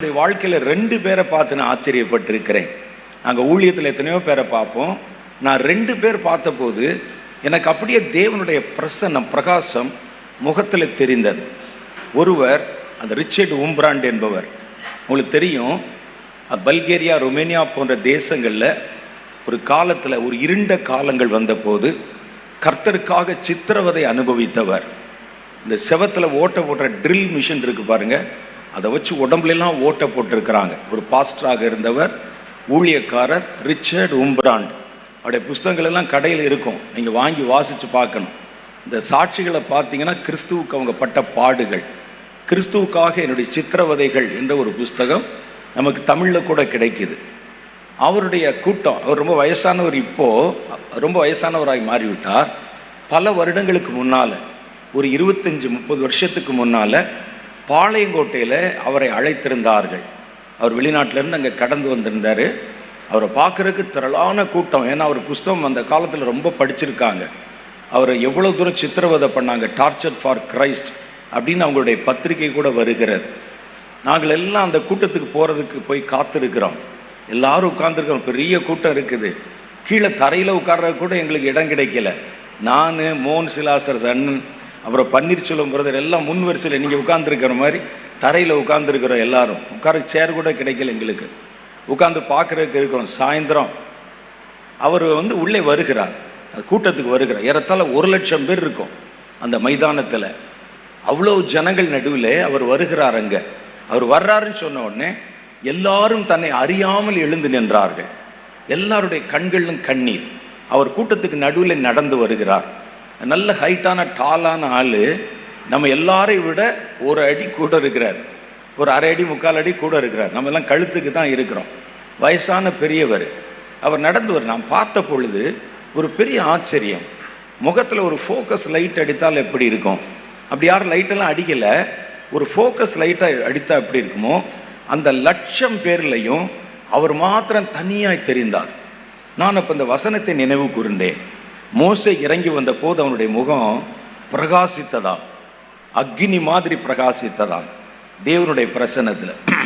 என்னுடைய வாழ்க்கையில் ரெண்டு பேரை பார்த்து நான் ஆச்சரியப்பட்டிருக்கிறேன். நாங்கள் ஊழியத்தில் எத்தனையோ பேரை பார்ப்போம். நான் ரெண்டு பேர் பார்த்தபோது எனக்கு அப்படியே தேவனுடைய பிரசன்னம் பிரகாசம் முகத்தில் தெரிந்தது. ஒருவர் அந்த ரிச்சர்ட் உம்ப்ராண்ட் என்பவர். உங்களுக்கு தெரியும் பல்கேரியா ருமேனியா போன்ற தேசங்களில் ஒரு காலத்தில் ஒரு இருண்ட காலங்கள் வந்தபோது கர்த்தருக்காக சித்திரவதை அனுபவித்தவர். இந்த செவத்தில் ஓட்ட போடுற ட்ரில் மிஷின் இருக்கு பாருங்கள் அதை வச்சு உடம்புலாம் ஓட்டை போட்டிருக்கிறாங்க. ஒரு பாஸ்டராக இருந்தவர் ஊழியக்காரர் ரிச்சர்ட் உம்பிராண்ட். அவருடைய புஸ்தகங்கள் எல்லாம் கடையில் இருக்கும். நீங்கள் வாங்கி வாசித்து பார்க்கணும். இந்த சாட்சிகளை பார்த்தீங்கன்னா கிறிஸ்துவுக்கு அவங்க பட்ட பாடுகள். கிறிஸ்துவுக்காக என்னுடைய சித்திரவதைகள் என்ற ஒரு புஸ்தகம் நமக்கு தமிழில் கூட கிடைக்குது. அவருடைய கூட்டம் அவர் ரொம்ப வயசானவர் இப்போது ரொம்ப வயசானவராகி மாறிவிட்டார். பல வருடங்களுக்கு முன்னால் ஒரு இருபத்தஞ்சி முப்பது வருஷத்துக்கு முன்னால் பாளையங்கோட்டையில் அவரை அழைத்திருந்தார்கள். அவர் வெளிநாட்டிலேருந்து அங்கே கடந்து வந்திருந்தார். அவரை பார்க்குறதுக்கு திரளான கூட்டம். ஏன்னா அவர் புஸ்தகம் அந்த காலத்தில் ரொம்ப படிச்சிருக்காங்க. அவரை எவ்வளோ தூரம் சித்திரவதை பண்ணாங்க. டார்ச்சர் ஃபார் கிரைஸ்ட் அப்படின்னு அவங்களுடைய பத்திரிகை கூட வருகிறது. நாங்கள் எல்லாம் அந்த கூட்டத்துக்கு போகிறதுக்கு போய் காத்திருக்கிறோம். எல்லாரும் உட்காந்துருக்கிறோம் பெரிய கூட்டம் இருக்குது. கீழே தரையில் உட்கார்றது கூட எங்களுக்கு இடம் கிடைக்கல. நான் மோகன் சிலாசர் அண்ணன் அப்புறம் பன்னீர்செல்வம் பிரதர் எல்லாம் முன் வரிசையில் நீங்கள் உட்காந்துருக்கிற மாதிரி தரையில் உட்காந்துருக்கிறோம் எல்லாரும். உட்கார சேர் கூட கிடைக்கல எங்களுக்கு. உட்காந்து பார்க்குறதுக்கு இருக்கிறோம். சாயந்தரம். அவர் வந்து உள்ளே வருகிறார். அது கூட்டத்துக்கு வருகிறார். ஏறத்தாழ ஒரு லட்சம் பேர் இருக்கும் அந்த மைதானத்தில். அவ்வளோ ஜனங்கள் நடுவில் அவர் வருகிறார் அங்கே. அவர் வர்றாருன்னு சொன்ன உடனே எல்லாரும் தன்னை அறியாமல் எழுந்து நின்றார்கள். எல்லாருடைய கண்களிலும் கண்ணீர். அவர் கூட்டத்துக்கு நடுவில் நடந்து வருகிறார். நல்ல ஹைட்டான டாலான ஆள் நம்ம எல்லாரையும் விட ஒரு அடி கூட இருக்கிறார். ஒரு அரை அடி முக்கால் அடி கூட இருக்கிறார். நம்ம எல்லாம் கழுத்துக்கு தான் இருக்கிறோம். வயசான பெரியவர். அவர் நடந்தவர். நான் பார்த்த பொழுது ஒரு பெரிய ஆச்சரியம். முகத்தில் ஒரு ஃபோக்கஸ் லைட் அடித்தால் எப்படி இருக்கும்? அப்படி யாரும் லைட்டெல்லாம் அடிக்கலை. ஒரு ஃபோக்கஸ் லைட்டாக அடித்தா எப்படி இருக்குமோ? அந்த லட்சம் பேர்லையும் அவர் மாத்திரம் தனியாய் தெரிந்தார். நான் அப்போ இந்த வசனத்தை நினைவு கூர்ந்தேன். மோசை இறங்கி வந்த போது அவனுடைய முகம் பிரகாசித்ததாம். அக்னி மாதிரி பிரகாசித்ததாம். தேவனுடைய பிரசன்னத்தில்.